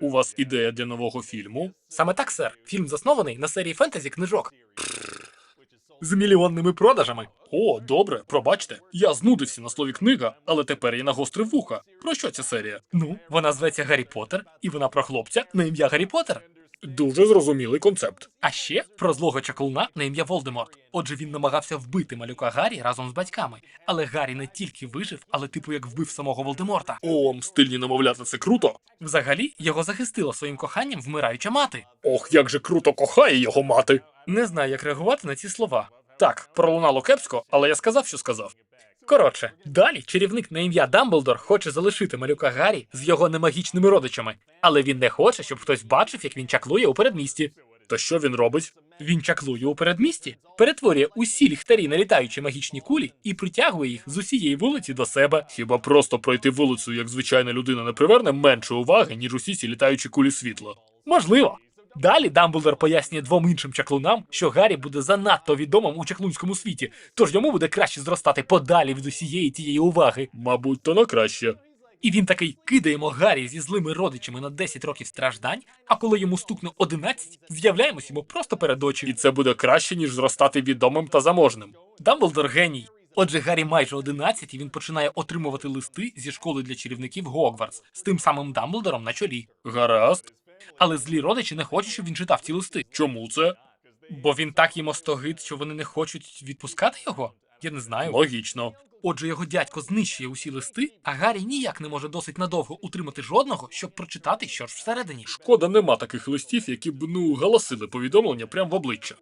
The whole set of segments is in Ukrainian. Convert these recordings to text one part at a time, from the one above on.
У вас ідея для нового фільму? Саме так, сер. Фільм заснований на серії фентезі книжок. З мільйонними продажами. О, добре, пробачте. Я знудився на слові книга, але тепер я нагострив вуха. Про що ця серія? Ну, вона зветься Гаррі Поттер, і вона про хлопця на ім'я Гаррі Поттер. Дуже зрозумілий концепт. А ще про злого чаклуна на ім'я Волдеморт. Отже, він намагався вбити малюка Гаррі разом з батьками. Але Гаррі не тільки вижив, але типу як вбив самого Волдеморта. О, стильні намовляти це круто. Взагалі, його захистила своїм коханням вмираюча мати. Ох, як же круто кохає його мати. Не знаю, як реагувати на ці слова. Так, пролунало кепсько, але я сказав, що сказав. Коротше, далі чарівник на ім'я Дамблдор хоче залишити малюка Гаррі з його немагічними родичами, але він не хоче, щоб хтось бачив, як він чаклує у передмісті. То що він робить? Він чаклує у передмісті, перетворює усі ліхтарі на літаючі магічні кулі і притягує їх з усієї вулиці до себе. Хіба просто пройти вулицю, як звичайна людина, не приверне менше уваги, ніж усі ці літаючі кулі світла. Можливо. Далі Дамблдор пояснює двом іншим чаклунам, що Гаррі буде занадто відомим у чаклунському світі, тож йому буде краще зростати подалі від усієї тієї уваги. Мабуть, то на краще. І він такий кидаємо Гаррі зі злими родичами на 10 років страждань, а коли йому стукне 11, з'являємось йому просто перед очі. І це буде краще, ніж зростати відомим та заможним. Дамблдор геній. Отже, Гаррі майже 11, і він починає отримувати листи зі школи для чарівників Гогвартс з тим самим Дамблдором на чолі. Гаразд. Але злі родичі не хочуть, щоб він читав ці листи. Чому це? Бо він так їм остогид, що вони не хочуть відпускати його? Я не знаю. Логічно. Отже, його дядько знищує усі листи, а Гаррі ніяк не може досить надовго утримати жодного, щоб прочитати, що ж всередині. Шкода, нема таких листів, які б ну галасили повідомлення прямо в обличчя.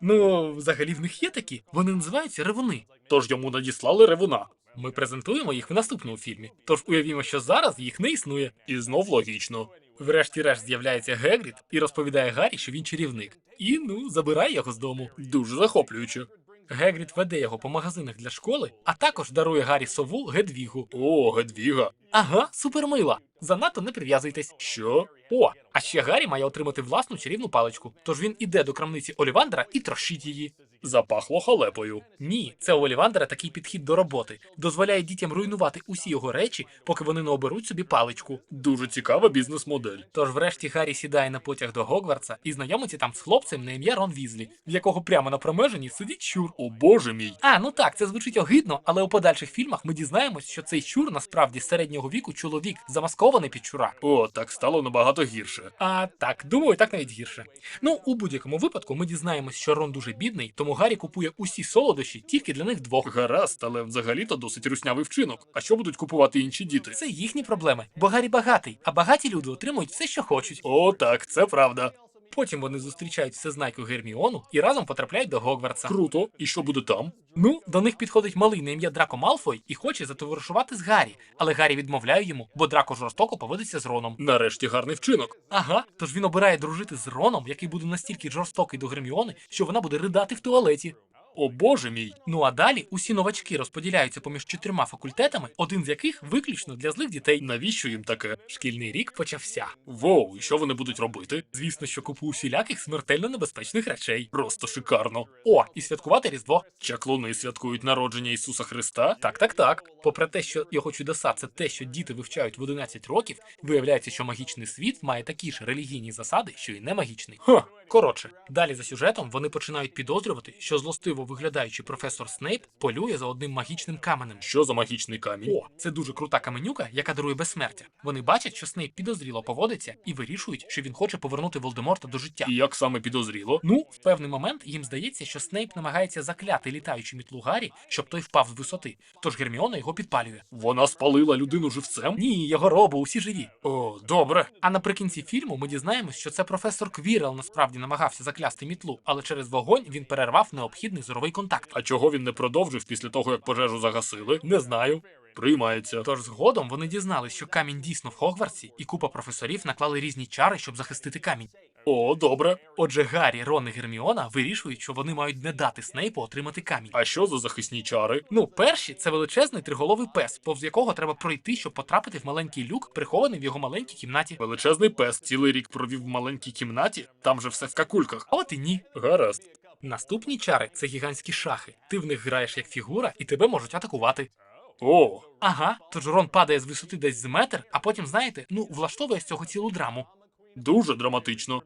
Ну, взагалі в них є такі. Вони називаються ревуни. Тож йому надіслали ревуна. Ми презентуємо їх в наступному фільмі. Тож уявімо, що зараз їх не існує. І знов логічно. Врешті-решт з'являється Гегрід і розповідає Гаррі, що він чарівник. І ну забирає його з дому. Дуже захоплююче. Гегрід веде його по магазинах для школи, а також дарує Гаррі сову Гедвігу. О, Гедвіга. Ага, супермила. Занадто не прив'язуйтесь. Що? О, а ще Гаррі має отримати власну чарівну паличку. Тож він іде до крамниці Олівандера і трощить її. Запахло халепою. Ні, це у Олівандера такий підхід до роботи. Дозволяє дітям руйнувати усі його речі, поки вони не оберуть собі паличку. Дуже цікава бізнес-модель. Тож врешті Гаррі сідає на потяг до Гогвартса і знайомиться там з хлопцем на ім'я Рон Візлі, в якого прямо на промежині сидить щур. О боже мій. А, ну так, це звучить огидно, але у подальших фільмах ми дізнаємось, що цей щур насправді середнього віку чоловік, замаскований під щура. О, так стало набагато гірше. А так, думаю, так навіть гірше. Ну, у будь-якому випадку ми дізнаємось, що Рон дуже бідний, тому Гаррі купує усі солодощі тільки для них двох. Гаразд, але взагалі-то досить руснявий вчинок. А що будуть купувати інші діти? Це їхні проблеми, бо Гаррі багатий, а багаті люди отримують все, що хочуть. О, так, це правда. Потім вони зустрічають всезнайку Герміону і разом потрапляють до Гогвартса. Круто. І що буде там? Ну, до них підходить малий на ім'я Драко Малфой і хоче затоваришувати з Гаррі, але Гаррі відмовляє йому, бо Драко жорстоко поводиться з Роном. Нарешті гарний вчинок. Ага, тож він обирає дружити з Роном, який буде настільки жорстокий до Герміони, що вона буде ридати в туалеті. О боже мій. Ну а далі усі новачки розподіляються поміж чотирма факультетами, один з яких виключно для злих дітей. Навіщо їм таке? Шкільний рік почався. Воу, і що вони будуть робити? Звісно, що купу усіляких смертельно небезпечних речей. Просто шикарно. О, і святкувати Різдво. Чаклуни святкують народження Ісуса Христа. Так, так, так. Попри те, що його чудеса це те, що діти вивчають в 11 років, виявляється, що магічний світ має такі ж релігійні засади, що й не магічний. Ха, Коротше, далі за сюжетом вони починають підозрювати, що злостиво виглядаючий професор Снейп полює за одним магічним каменем. що за магічний камінь? О, це дуже крута каменюка, яка дарує безсмертя. Вони бачать, що Снейп підозріло поводиться і вирішують, що він хоче повернути Волдеморта до життя. І як саме підозріло? Ну, в певний момент їм здається, що Снейп намагається закляти літаючу мітлу Гаррі, щоб той впав з висоти. Тож Герміона його підпалює. Вона спалила людину живцем? Ні, його робо, усі живі. О, добре. А наприкінці фільму ми дізнаємось, що це професор Квірел насправді намагався заклясти мітлу, але через вогонь він перервав необхідний зоровий контакт. А чого він не продовжив після того, як пожежу загасили? Не знаю. Приймається. Тож згодом вони дізнались, що камінь дійсно в Хогвартсі, і купа професорів наклали різні чари, щоб захистити камінь. О, добре. Отже, Гаррі, Рон і Герміона вирішують, що вони мають не дати Снейпу отримати камінь. А що за захисні чари? Ну, перші це величезний триголовий пес, повз якого треба пройти, щоб потрапити в маленький люк, прихований в його маленькій кімнаті. Величезний пес цілий рік провів в маленькій кімнаті, там же все в какульках. От і ні. Гаразд. Наступні чари це гігантські шахи. Ти в них граєш як фігура, і тебе можуть атакувати. О, Ага, тож Рон падає з висоти десь з метр, а потім, знаєте, ну влаштовує з цього цілу драму. Дуже драматично.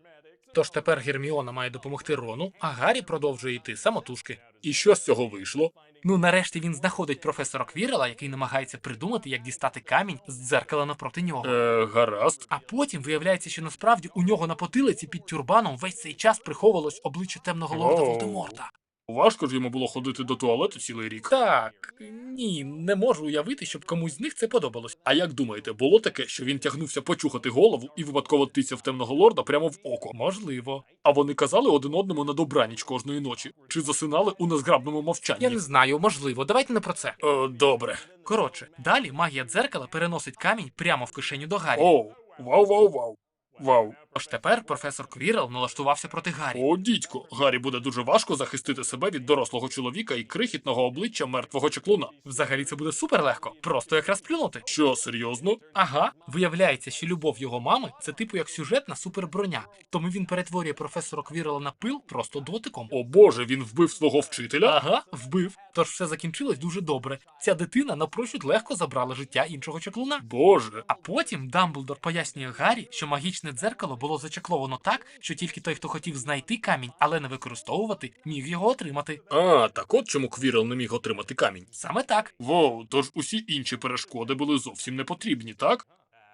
Тож тепер Герміона має допомогти Рону, а Гаррі продовжує йти самотужки. І що з цього вийшло? Ну, нарешті він знаходить професора Квірела, який намагається придумати, як дістати камінь з дзеркала напроти нього. Е, гаразд. А потім виявляється, що насправді у нього на потилиці під тюрбаном весь цей час приховувалось обличчя темного лорда. Волдеморта. Важко ж йому було ходити до туалету цілий рік. Так, ні, не можу уявити, щоб комусь з них це подобалось. А як думаєте, було таке, що він тягнувся почухати голову і випадково тицяв темного лорда прямо в око? Можливо. А вони казали один одному на добраніч кожної ночі, чи засинали у незграбному мовчанні? Я не знаю, можливо. Давайте не про це. Е, добре. Коротше, далі магія дзеркала переносить камінь прямо в кишеню до Гаррі. Оу, вау, вау, вау. Вау. Тож тепер професор Квірел налаштувався проти Гаррі. О, дідько, Гаррі буде дуже важко захистити себе від дорослого чоловіка і крихітного обличчя мертвого чеклуна. Взагалі це буде супер легко, просто якраз плюнути. Що, серйозно? Ага, виявляється, що любов його мами це типу як сюжетна суперброня. Тому він перетворює професора Квірела на пил просто дотиком. О боже, він вбив свого вчителя? Ага, вбив. Тож все закінчилось дуже добре. Ця дитина напрочуд легко забрала життя іншого чаклуна. Боже. А потім Дамблдор пояснює Гаррі, що магічне дзеркало було зачакловано так, що тільки той, хто хотів знайти камінь, але не використовувати, міг його отримати. А, так от чому Квірел не міг отримати камінь. Саме так. Воу, тож усі інші перешкоди були зовсім не потрібні, так?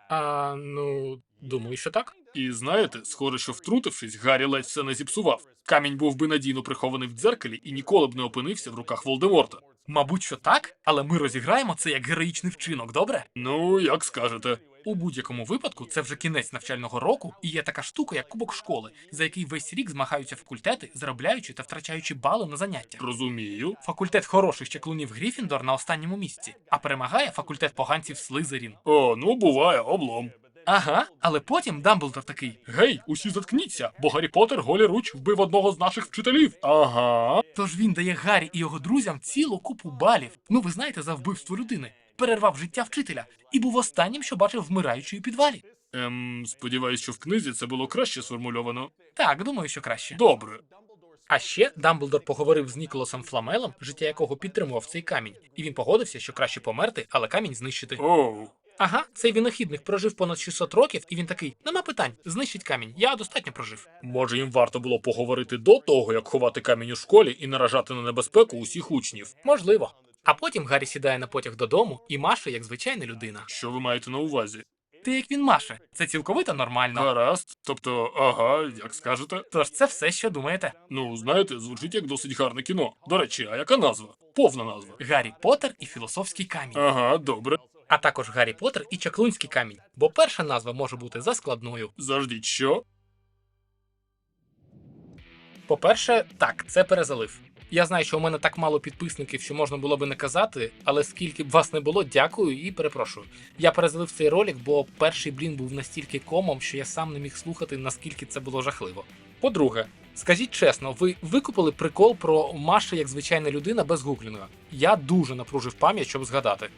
А ну, думаю, що так. І знаєте, схоже, що втрутившись, Гаррі ледь все не зіпсував. Камінь був би надійно прихований в дзеркалі і ніколи б не опинився в руках Волдеморта. Мабуть, що так, але ми розіграємо це як героїчний вчинок, добре? Ну, як скажете. У будь-якому випадку це вже кінець навчального року, і є така штука, як кубок школи, за який весь рік змагаються факультети, заробляючи та втрачаючи бали на заняття. Розумію. Факультет хороших чаклунів Гріфіндор на останньому місці, а перемагає факультет поганців Слизерін. О, ну буває, облом. Ага, але потім Дамблдор такий. Гей, усі заткніться, бо Гаррі Поттер голіруч вбив одного з наших вчителів. Ага. Тож він дає Гаррі і його друзям цілу купу балів. Ну, ви знаєте, за вбивство людини. Перервав життя вчителя і був останнім, що бачив вмираючої підвалі. Ем, сподіваюсь, що в книзі це було краще сформульовано. Так, думаю, що краще. Добре. А ще Дамблдор поговорив з Ніколасом Фламелом, життя якого підтримував цей камінь, і він погодився, що краще померти, але камінь знищити. Оу. Ага, цей винахідник прожив понад 600 років, і він такий: нема питань, знищить камінь. Я достатньо прожив. Може, їм варто було поговорити до того, як ховати камінь у школі і наражати на небезпеку усіх учнів. Можливо. А потім Гаррі сідає на потяг додому і маше як звичайна людина. Що ви маєте на увазі? Ти як він маше, це цілковито нормально. Гаразд. Тобто, ага, як скажете. Тож це все, що думаєте. Ну, знаєте, звучить як досить гарне кіно. До речі, а яка назва? Повна назва. Гаррі Поттер і філософський камінь, Ага, добре. А також Гаррі Поттер і чаклунський камінь, бо перша назва може бути заскладною. Заждіть, що? По-перше, так, це перезалив. Я знаю, що у мене так мало підписників, що можна було би не казати, але скільки б вас не було, дякую і перепрошую. Я перезалив цей ролик, бо перший блін був настільки комом, що я сам не міг слухати, наскільки це було жахливо. По-друге, скажіть чесно, ви викупили прикол про Маша як звичайна людина без гуглінга? Я дуже напружив пам'ять, щоб згадати.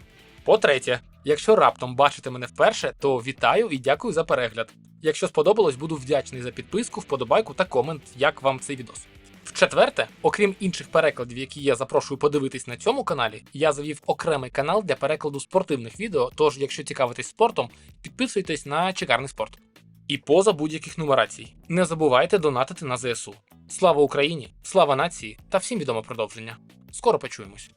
По-третє, якщо раптом бачите мене вперше, то вітаю і дякую за перегляд. Якщо сподобалось, буду вдячний за підписку, вподобайку та комент, як вам цей відос. В-четверте, окрім інших перекладів, які я запрошую подивитись на цьому каналі, я завів окремий канал для перекладу спортивних відео. Тож, якщо цікавитесь спортом, підписуйтесь на Чекарний спорт. І поза будь-яких нумерацій. Не забувайте донатити на ЗСУ. Слава Україні, слава нації та всім відомо продовження. Скоро почуємось.